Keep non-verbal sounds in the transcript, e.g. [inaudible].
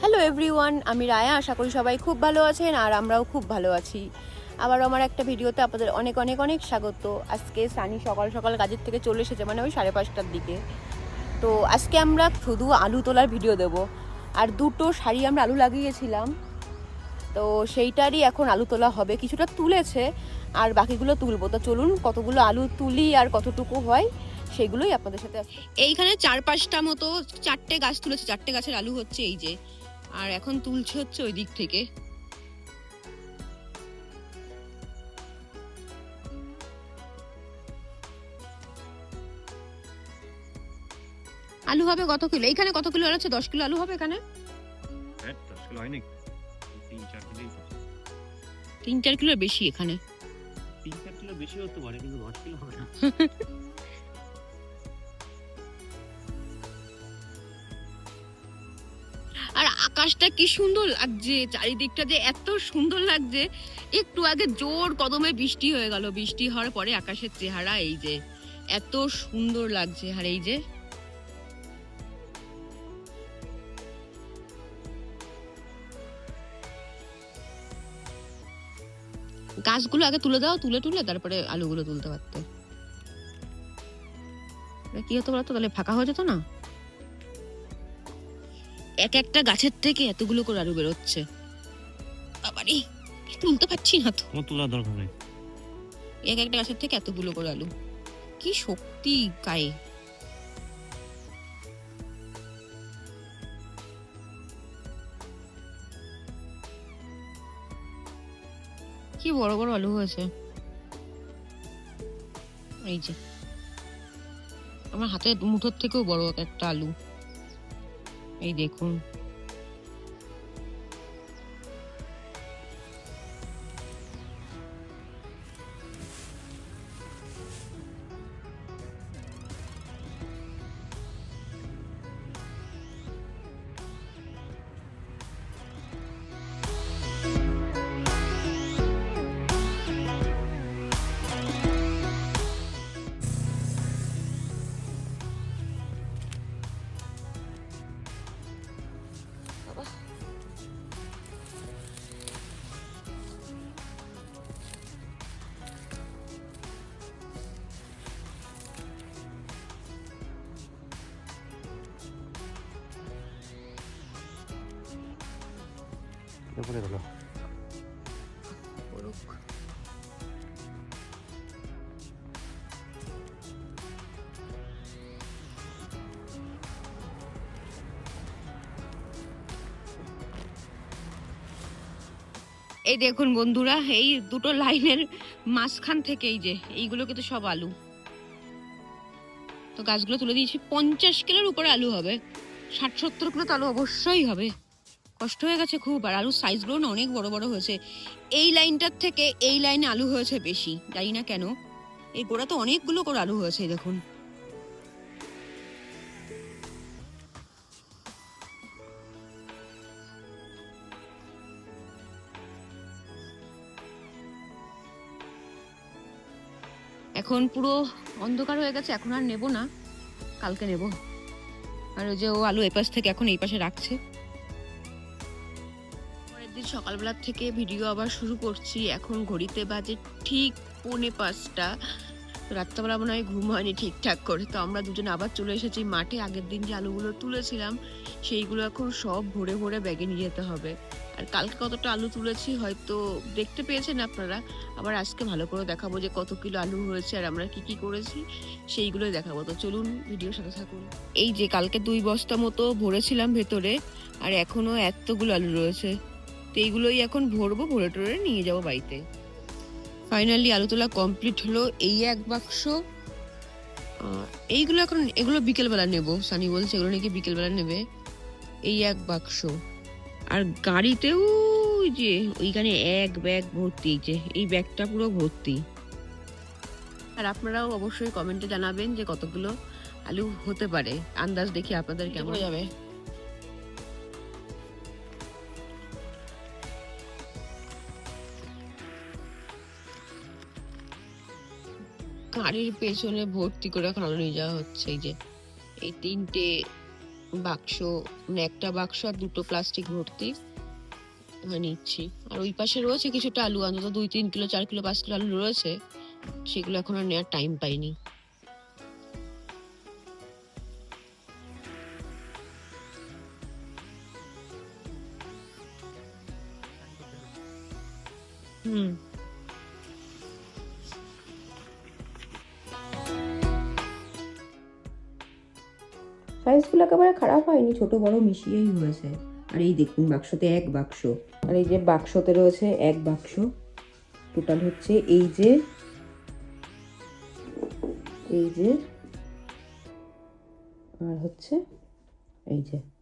Hello everyone আমি রায়া। আশা করি সবাই খুব ভালো আছেন আর আমরাও খুব ভালো আছি। আবার আমার একটা ভিডিওতে আপনাদের অনেক অনেক অনেক স্বাগত। আজকে সানি সকাল সকাল কাজের থেকে চলে এসেছে মানে ওই সাড়ে পাঁচটার দিকে। তো আজকে আমরা শুধু আলু তোলার ভিডিও দেব। আর দুটো শাড়ি আমরা আলু লাগিয়েছিলাম। তো সেইটারই এখন আলু তোলা হবে। কিছুটা তুলেছে, আর বাকিগুলো তুলবো। তো চলুন কতগুলো আলু তুলি আর কতটুকু হয়, সেগুলোই আপনাদের সাথে এইখানে চার পাঁচটা মতো, চারটে গাছ তুলেছে। চারটে গাছের আলু হচ্ছে এই যে। আর এখন তুলছে হচ্ছে ওই দিক থেকে। আলু হবে কত কিলো? এখানে কত কিলো আছে? দশ কিলো আলু হবে এখানে? হ্যাঁ কিলো হয়নি। তিন চার কিলোই তো। তিন চার কিলোর বেশি এখানে। তিন চার কিলো বেশি হতে পারে কিন্তু দশ কিলো হবে না। [laughs] আকাশটা কি সুন্দর লাগছে, চারিদিকটা যে এত সুন্দর লাগছে। একটু আগে জোর কদমে বৃষ্টি হয়ে গেল। বৃষ্টি হওয়ার পরে আকাশের চেহারা এই যে, এত সুন্দর লাগছে। আর এই যে, গাছগুলো আগে তুলে দাও, তুলে তুলে তারপরে আলুগুলো তুলতে পারতে। কি হতো বলতো? তাহলে ফাঁকা হয়ে যেত না? এক একটা গাছের থেকে এতগুলো করে আলু বেরোচ্ছে। বাবারে তুলতে পারছি না তো। তোলার দরকার নেই। এক একটা গাছের থেকে এতগুলো করে আলু। কি শক্তি গায়ে। কি বড় বড় আলু হয়েছে। এই যে আমার হাতের মুঠোর থেকেও বড় একটা আলু। এই দেখুন। তারপরে গেল এই দেখুন বন্ধুরা, এই দুটো লাইনের মাঝখান থেকে এই যে, এইগুলো কিন্তু সব আলু। তো গাছগুলো তুলে দিয়েছি, পঞ্চাশ কিলোর উপরে আলু হবে। ষাট সত্তর কিলো তো আলু অবশ্যই হবে। কষ্ট হয়ে গেছে খুব, আর আলুর সাইজগুলো না অনেক বড় বড় হয়েছে। এই লাইনটার থেকে এই লাইনে আলু হয়েছে বেশি, জানি না কেন। এই গোড়া তো অনেকগুলো করে আলু হয়েছে দেখুন। এখন পুরো অন্ধকার হয়ে গেছে, এখন আর নেব না, কালকে নেব। আর ওই যে ও আলু এপাশ থেকে এখন এই পাশে রাখছে। সকালবেলার থেকে ভিডিও আবার শুরু করছি। এখন ঘড়িতে বাজে ঠিক পৌনে পাঁচটা। রাত্রেবেলা মনে হয় ঘুম হয়নি ঠিকঠাক করে। তো আমরা দুজন আবার চলে এসেছি মাঠে। আগের দিন যে আলুগুলো তুলেছিলাম, সেইগুলো এখন সব ভরে ভরে ব্যাগে নিয়ে যেতে হবে। আর কালকে কতটা আলু তুলেছি হয়তো দেখতে পেয়েছেন আপনারা। আবার আজকে ভালো করে দেখাবো যে কত কিলো আলু হয়েছে আর আমরা কি কি করেছি, সেইগুলোই দেখাবো। তো চলুন ভিডিও সাথে থাকুন। এই যে কালকে দুই বস্তা মতো ভরেছিলাম ভেতরে, আর এখনও এতগুলো আলু রয়েছে। তো এইগুলোই এখন ভরবো ভরে টরে নিয়ে যাব বাড়িতে। ফাইনালি আলু তোলা কমপ্লিট হলো এই এক বাক্স। এইগুলো এখন এগুলো বিকেলবেলা নেব সানি বলছে এগুলো নাকি বিকেলবেলা নেবে। এই এক বাক্স। আর গাড়িতেও ওই যে ওইখানে এক ব্যাগ ভর্তি যে এই ব্যাগটা পুরো ভর্তি। আর আপনারাও অবশ্যই কমেন্টে জানাবেন যে কতগুলো আলু হতে পারে। আন্দাজ দেখি আপনাদের কেমন যাবে। গাড়ির পেছনে ভর্তি করে এখন নিয়ে যাওয়া হচ্ছে এই যে। এই তিনটে বাক্স মানে একটা বাক্স আর দুটো প্লাস্টিক ভর্তি নিচ্ছি। আর ওই পাশে রয়েছে কিছুটা আলু, অন্তত দুই, তিন কিলো, চার কিলো, পাঁচ কিলো আলু রয়েছে। সেগুলো এখন আর নেওয়ার টাইম পাইনি। হুম। সাইজগুলো একেবারে খারাপ হয়নি, ছোট বড় মিশিয়েই হয়েছে। আর এই দেখুন বাক্সতে এক বাক্স। আর এই যে বাক্সতে রয়েছে এক বাক্স। টোটাল হচ্ছে এই যে এই যে, আর হচ্ছে এই যে।